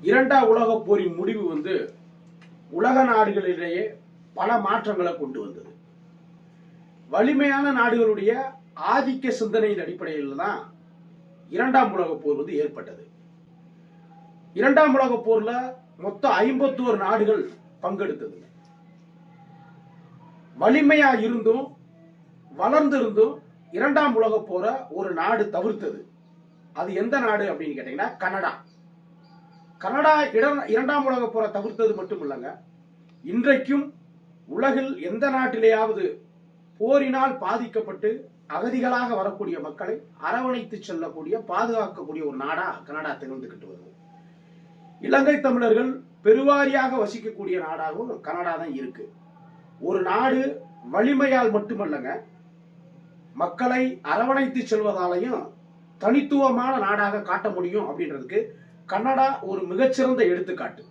இரண்டாம் உலகப் போரின் முடிவு வந்து உலக நாடுகளிடையே பல மாற்றங்களை கொண்டு வந்தது. வலிமையான நாடுகளுடைய ஆதிக்க சிந்தனையின் அடிப்படையில் தான் இரண்டாம் உலகப் போர் வந்து ஏற்பட்டது. இரண்டாம் உலகப் போர்ல மொத்தம் ஐம்பத்தோரு நாடுகள் பங்கெடுத்தது. வலிமையா இருந்தும் வளர்ந்திருந்தும் இரண்டாம் உலகப் போரை ஒரு நாடு தவிர்த்தது. அது எந்த நாடு அப்படின்னு கேட்டீங்கன்னா கனடா. கனடா இட- இரண்டாம் உலக போரை தவிர்த்தது மட்டும் இல்லைங்க இன்றைக்கும் உலகில் எந்த நாட்டிலேயாவது போரினால் பாதிக்கப்பட்டு அகதிகளாக வரக்கூடிய மக்களை அரவணைத்து செல்லக்கூடிய பாதுகாக்கக்கூடிய ஒரு நாடா கனடா திகழ்ந்துகிட்டு வருது. இலங்கை தமிழர்கள் பெருவாரியாக வசிக்கக்கூடிய நாடாகவும் கனடா தான் இருக்கு. ஒரு நாடு வலிமையால் மட்டுமல்லங்க மக்களை அரவணைத்து செல்வதாலையும் தனித்துவமான நாடாக காட்ட முடியும் அப்படின்றதுக்கு கன்னடா ஒரு மிகச்சிறந்த எடுத்துக்காட்டு.